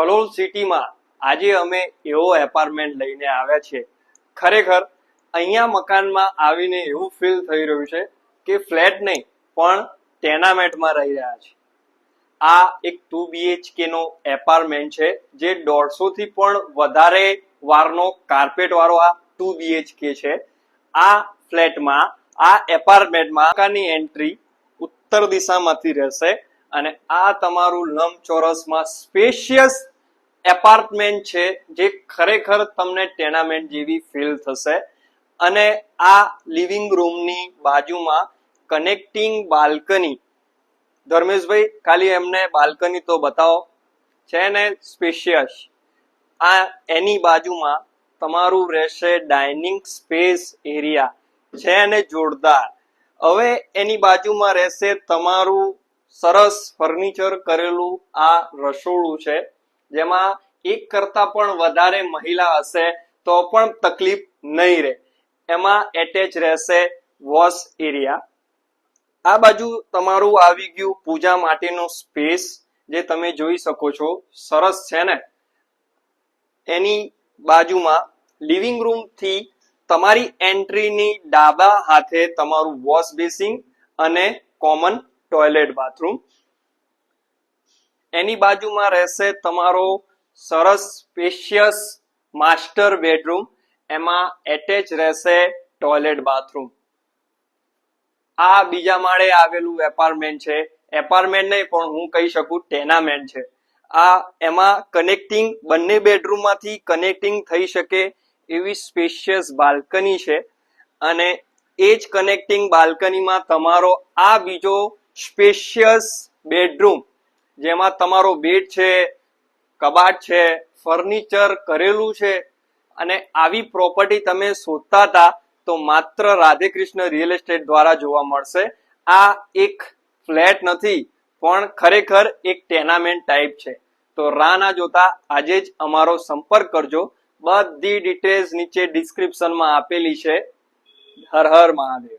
કલોલ સિટીમાં આજે અમે એવો એપાર્ટમેન્ટ લઈને આવ્યા છે ખરેખર, અહીંયા મકાનમાં આવીને એવું ફીલ થઈ રહ્યું છે કે ફ્લેટ નહીં, પણ ટેનામેન્ટમાં રહી રહ્યા છે આ એક ટુ બીએચકે નો એપાર્ટમેન્ટ છે, જે દોઢસો થી પણ વધારે વારનો કાર્પેટ વાળો આ ટુ બીએચકે છે. આ ફ્લેટમાં આ એપાર્ટમેન્ટમાં મકાનની એન્ટ્રી ઉત્તર દિશામાંથી રહેશે અને આ તમારું લંબચોરસમાં સ્પેશિયસ એપાર્ટમેન્ટ છે જે ખરેખર તમને ટેનામેન્ટ જેવી ફીલ થશે. અને આ લિવિંગ રૂમની બાજુમાં કનેક્ટિંગ બાલ્કની. ધર્મેશભાઈ, ખાલી એમને બાલ્કની તો બતાવો. છે ને સ્પેશિયસ. આ એની બાજુમાં તમારું રહેશે ડાઇનિંગ સ્પેસ એરિયા. છે ને જોરદાર. હવે એની બાજુમાં રહેશે તમારું સરસ ફર્નિચર કરેલું આ રસોડું છે. જેમાં એક કરતા પણ વધારે મહિલા હશે તો પણ તકલીફ નહીં રહે. એમાં એટેચ રહેશે વોશ એરિયા આ બાજુ તમારું આવી ગયું પૂજા માટેનો સ્પેસ જે તમે જોઈ શકો છો. સરસ છે ને? એની બાજુમાં લિવિંગ રૂમથી તમારી એન્ટ્રીની ડાબા હાથે તમારું વોશ બેસિંગ અને કોમન ટોયલેટ બાથરૂમ એની બાજુમાં રહેશે તમારો સરસ સ્પેશિયસ માસ્ટર બેડરૂમ એમાં એટેચ રહેશે ટોયલેટ બાથરૂમ આ બીજા માળે આવેલું એપાર્ટમેન્ટ છે. એપાર્ટમેન્ટ નહીં, પણ હું કહી શકું ટેનામેન્ટ છે. આ એમાં કનેક્ટિંગ બંને બેડરૂમમાંથી કનેક્ટિંગ થઈ શકે એવી સ્પેશિયસ બાલ્કની છે. અને એ જ કનેક્ટિંગ બાલ્કનીમાં તમારો આ બીજો સ્પેશિયસ બેડરૂમ જેમાં તમારો બેડ છે, કબાટ છે, ફર્નિચર કરેલું છે અને આવી પ્રોપર્ટી તમે શોધતા હતા તો માત્ર રાધે કૃષ્ણ રિયલ એસ્ટેટ દ્વારા જોવા મળશે. આ એક ફ્લેટ નથી, પણ ખરેખર એક ટેનામેન્ટ ટાઈપ છે. તો રાના જોતા આજે જ અમારો સંપર્ક કરજો. બધી ડિટેલ્સ નીચે ડિસ્ક્રિપ્શનમાં આપેલી છે. હર હર મહાદેવ.